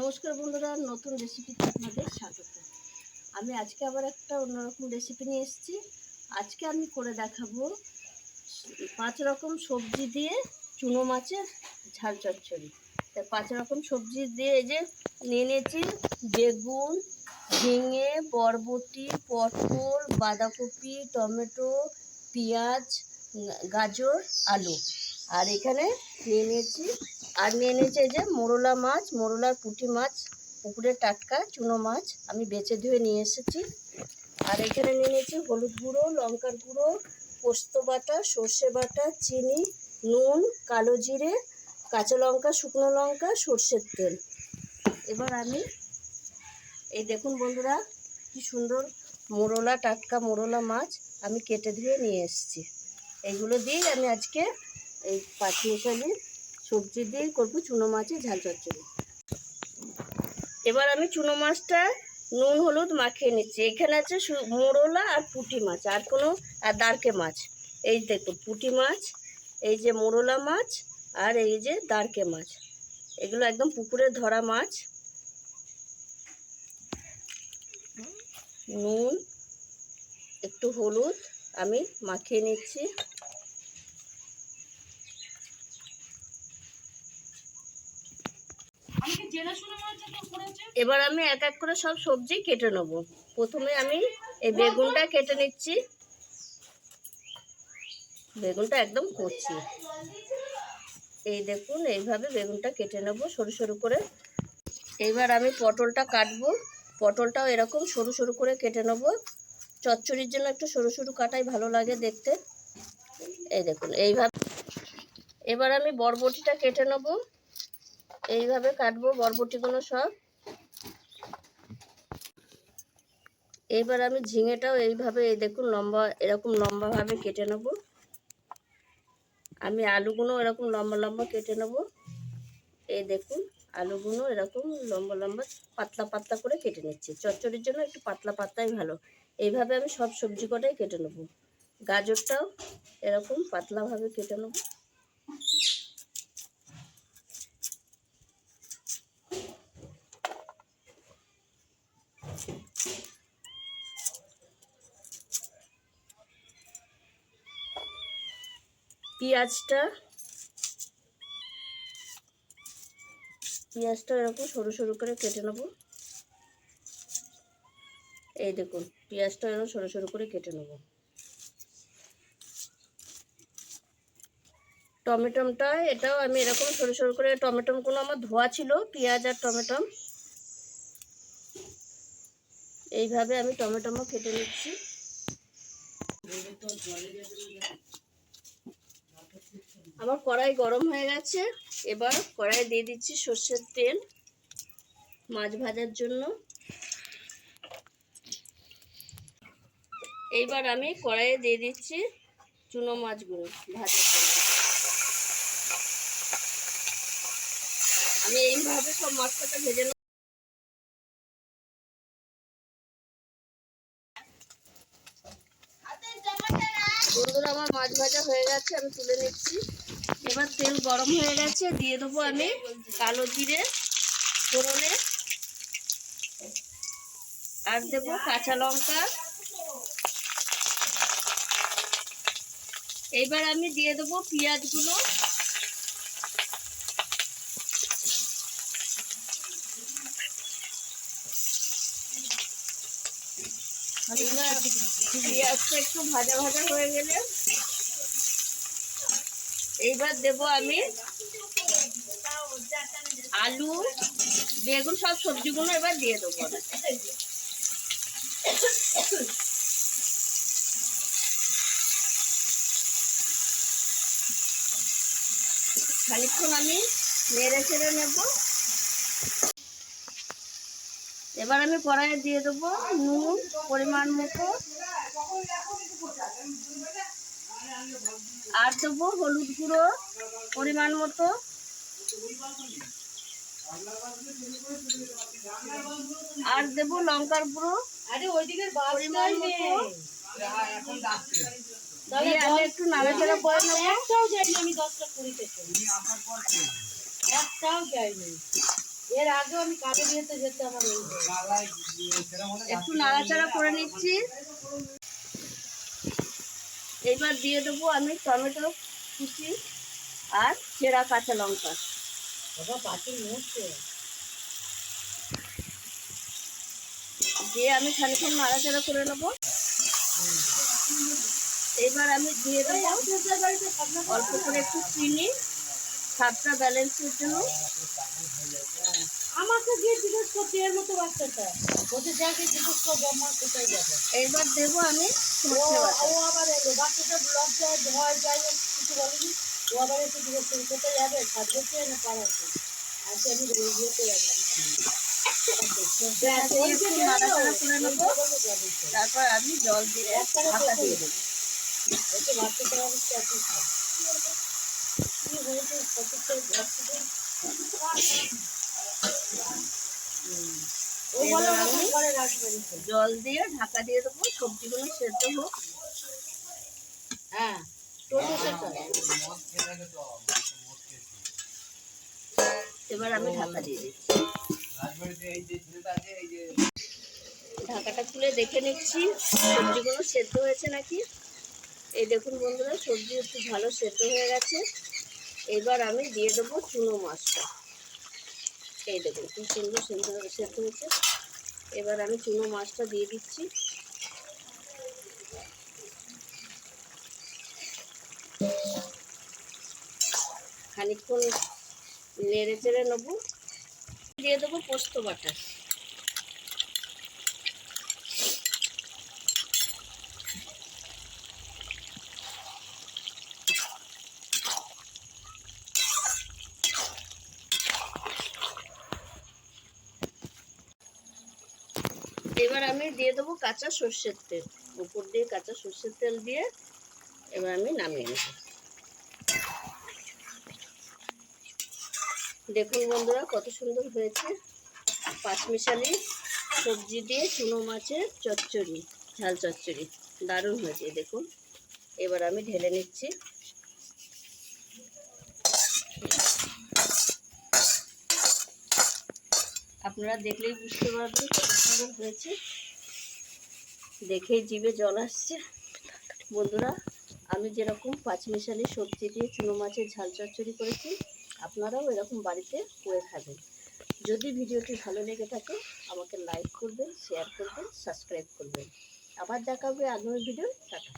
নমস্কার বন্ধুরা, নতুন রেসিপিতে আপনাদের স্বাগত। আমি আজকে আবার একটা অন্যরকম রেসিপি নিয়ে এসেছি। আজকে আমি করে দেখাবো পাঁচ রকম সবজি দিয়ে চুনো মাছের ঝাল চচ্চড়ি। তাই পাঁচ রকম সবজি দিয়ে এই যে নিয়ে বেগুন, ঝিঙে, বরবটি, পটল, বাঁধাকপি, টমেটো, পেঁয়াজ, গাজর, আলু। আর এখানে নিয়ে নিয়েছি। আর নিয়ে নিয়েছি এই যে মোরলা মাছ, মোরলার পুঁটি মাছ, পুকুরের টাটকা, চুনো মাছ আমি বেছে ধুয়ে নিয়ে এসেছি। আর এখানে নিয়ে নিয়েছি হলুদ গুঁড়ো, লঙ্কার গুঁড়ো, পোস্ত বাটা, সর্ষে বাটা, চিনি, নুন, কালো জিরে, কাঁচা লঙ্কা, শুকনো লঙ্কা, সর্ষের তেল। এবার আমি এই দেখুন বন্ধুরা, কি সুন্দর মোরলা টাটকা মোরলা মাছ আমি কেটে ধুয়ে নিয়ে এসেছি। এইগুলো দিয়েই আমি আজকে এই পাঁচ মিশালি সবজি দিয়েই করব চুনো মাছের ঝাল চচ্চড়ি। এবার আমি চুনো মাছটা নুন, হলুদ মাখিয়ে নিচ্ছি। এখানে আছে মোরলা আর পুঁটি মাছ, আর কোনো, আর দারকে মাছ। এই দেখুন, পুঁটি মাছ, এই যে মোরলা মাছ, আর এই যে দারকে মাছ। এগুলো একদম পুকুরে ধরা মাছ। নুন, একটু হলুদ আমি মাখিয়ে নিচ্ছি। এবার আমি এক এক করে সব সবজি কেটে নেব। প্রথমে আমি এই বেগুনটা কেটে নিচ্ছি। বেগুনটা একদম কচি এই দেখুন, এইভাবে বেগুনটা কেটে নেব সরু সরু করে। এইবার আমি পটলটা কাটবো। পটলটাও এরকম সরু সরু করে কেটে নেব। চচ্চড়ির জন্য একটু সরু সরু কাটাই ভালো লাগে দেখতে। এই দেখুন, এইভাবে। এবার আমি বরবটিটা কেটে নেব। এইভাবে কাটবো, বরবটিগুলো সব। এইবার আমি ঝিঙেটাও এইভাবে, এই দেখুন লম্বা, এরকম লম্বাভাবে কেটে নেব। আমি আলুগুলো এরকম লম্বা লম্বা কেটে নেব। এই দেখুন, আলুগুলো এরকম লম্বা লম্বা পাতলা পাতলা করে কেটে নিচ্ছি। চচ্চড়ির জন্য একটু পাতলা পাতলাই ভালো। এইভাবে আমি সব সবজি কটাই কেটে নেব। গাজরটাও এরকম পাতলাভাবে কেটে নেব। পেঁয়াজটা পেঁয়াজটা এরকম সরু সরু করে কেটে নেব। এই দেখুন, পেঁয়াজটা এরকম সরু সরু করে কেটে নেব। টমেটোমটা, এটাও আমি এরকম সরু সরু করে, টমেটোমগুলো আমার ধোয়া ছিল, পেঁয়াজ আর টমেটম। এইভাবে আমি টমেটোমও কেটে নিচ্ছি। আমার কড়াই গরম হয়ে গেছে। এবার কড়াই দিয়ে দিচ্ছি সর্ষের তেল মাছ ভাজার জন্য। এইবার আমি কড়াইয়ে দিয়ে দিচ্ছি চুনো মাছগুলো ভাজার জন্য। আমি এইভাবে সব মাছটা ভেজে নেব বন্ধুরা আমার মাছ ভাজা হয়ে গেছে, আমি তুলে নিচ্ছি। এবার তেল গরম হয়ে গেছে, দিয়ে দেবো আমি কালো জিরে, ফোড়নে, আর দেবো কাঁচা লঙ্কা। এইবার আমি দিয়ে দেবো পেঁয়াজগুলো। পেঁয়াজটা একটু ভাজা ভাজা হয়ে গেলে এইবার দেব আমি আলু, বেগুন, সব সবজিগুলো এবার দিয়ে দেবো আমি। খানিকক্ষণ আমি নেড়ে ছেড়ে নেব এবার আমি কড়াইয়ে দিয়ে দেবো নুন, পরিমাণ মতো। আর দেবো হলুদ গুঁড়ো পরিমাণ মতো। আর দেবো লঙ্কার গুঁড়ো পরিমাণ মতো। দিয়ে একটু নাড়াচাড়া করে আমি দশটা একটাও যাইনি এর আগেও আমি কাজে বিয়েতে যেতে আমার একটু নাড়াচাড়া করে নিচ্ছি। এবার দিয়ে দেবো আমি টমেটো কুচি আর চেরা কাঁচা লঙ্কা। দিয়ে আমি খানিক্ষণ নাড়াচাড়া করে নেব। এবার আমি দিয়ে দেবো অল্প করে একটু চিনি। স্বাদটা ব্যালেন্সের জন্য। আমাকে গিয়ে জিজ্ঞেস করছি এর মতো বাচ্চাটা। যাকে জিজ্ঞেস করব আমার কোথায় যাবে? এইবার দেবো আমি ও আবার এলো। বাচ্চাটা লজ্জায় ভয় যাই হোক কিছু বলেনি। ও আবার জিজ্ঞেস করি কোথায় যাবে? সাজতে না পাড়াতে আজকে আমি যাব। একটু। তারপর আমি জল দিয়ে ঢাকা দিয়ে দেবো। অবস্থা? জল দিয়ে ঢাকা দিয়ে দেবো সবজিগুলো সেদ্ধ হোক। হ্যাঁ এবার আমি ঢাকা দিয়ে দিচ্ছি। ঢাকাটা খুলে দেখে নিচ্ছি সবজিগুলো সেদ্ধ হয়েছে নাকি? এই দেখুন বন্ধুরা, সবজি একটু ভালো সেদ্ধ হয়ে গেছে। এবার আমি দিয়ে দেবো চুনো মাছটা। এই দেখুন খুব সুন্দর সেদ্ধ সেদ্ধ হয়েছে। এবার আমি চুনো মাছটা দিয়ে দিচ্ছি। খানিকক্ষণ নেড়ে চেড়ে নেব। দিয়ে দেবো পোস্ত বাটা এবার আমি দিয়ে দেবো কাঁচা সর্ষের তেল। উপর দিয়ে কাঁচা সর্ষের তেল দিয়ে এবার আমি নামিয়ে নেব। দেখুন বন্ধুরা, কত সুন্দর হয়েছে। পাঁচমিশালি সবজি দিয়ে চুনো মাছের চচ্চড়ি, ঝাল চচ্চড়ি, দারুণ হয়েছে, দেখুন। এবার আমি ঢেলে নিচ্ছি। আপনারা দেখলেই বুঝতে পারবেন কত সুন্দর হয়েছে। দেখেই জিভে জল আসছে। বন্ধুরা, আমি যেরকম পাঁচমিশালি সবজি দিয়ে চুনো মাছের ঝাল চচ্চড়ি করেছি, আপনারাও এরকম বাড়িতে করে খাবেন। যদি ভিডিওটি ভালো লেগে থাকে, আমাকে লাইক করবেন শেয়ার করবেন সাবস্ক্রাইব করবেন। আবার দেখা হবে আগামী ভিডিও টাটা।